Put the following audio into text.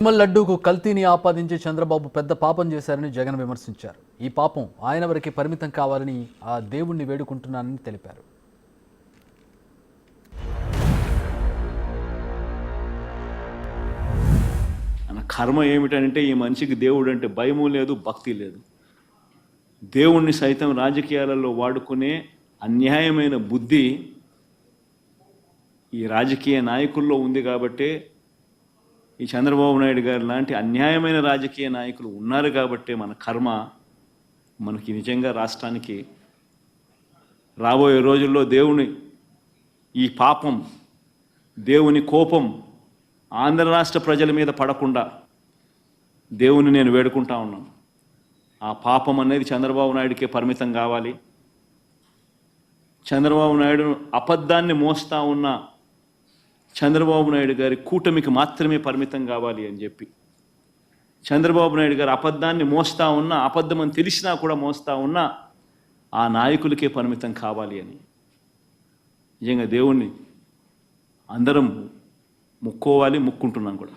తిరుమల లడ్డూకు కల్తీని ఆపాదించి చంద్రబాబు పెద్ద పాపం చేశారని జగన్ విమర్శించారు. ఈ పాపం ఆయన వరకే పరిమితం కావాలని ఆ దేవుణ్ణి వేడుకుంటున్నానని తెలిపారు. మన కర్మ ఏమిటంటే ఈ మనిషికి దేవుడు అంటే భయము లేదు భక్తి లేదు. దేవుణ్ణి సైతం రాజకీయాలలో వాడుకునే అన్యాయమైన బుద్ధి ఈ రాజకీయ నాయకుల్లో ఉంది కాబట్టే ఈ చంద్రబాబు నాయుడు గారు లాంటి అన్యాయమైన రాజకీయ నాయకులు ఉన్నారు కాబట్టే మన కర్మ మనకి నిజంగా రాష్ట్రానికి రాబోయే రోజుల్లో దేవుని ఈ పాపం దేవుని కోపం ఆంధ్ర రాష్ట్ర ప్రజల మీద పడకుండా దేవుని నేను వేడుకుంటా ఉన్నాను. ఆ పాపం అనేది చంద్రబాబు నాయుడికే పరిమితం కావాలి. చంద్రబాబు నాయుడు అబద్ధాన్ని మోస్తా ఉన్న చంద్రబాబు నాయుడు గారి కూటమికి మాత్రమే పరిమితం కావాలి అని చెప్పి. చంద్రబాబు నాయుడు గారు అబద్ధాన్ని మోస్తా ఉన్నా అబద్ధం అని తెలిసినా కూడా మోస్తా ఉన్నా ఆ నాయకులకే పరిమితం కావాలి అని. నిజంగా దేవుణ్ణి అందరం ముక్కోవాలి ముక్కుంటున్నాం కూడా.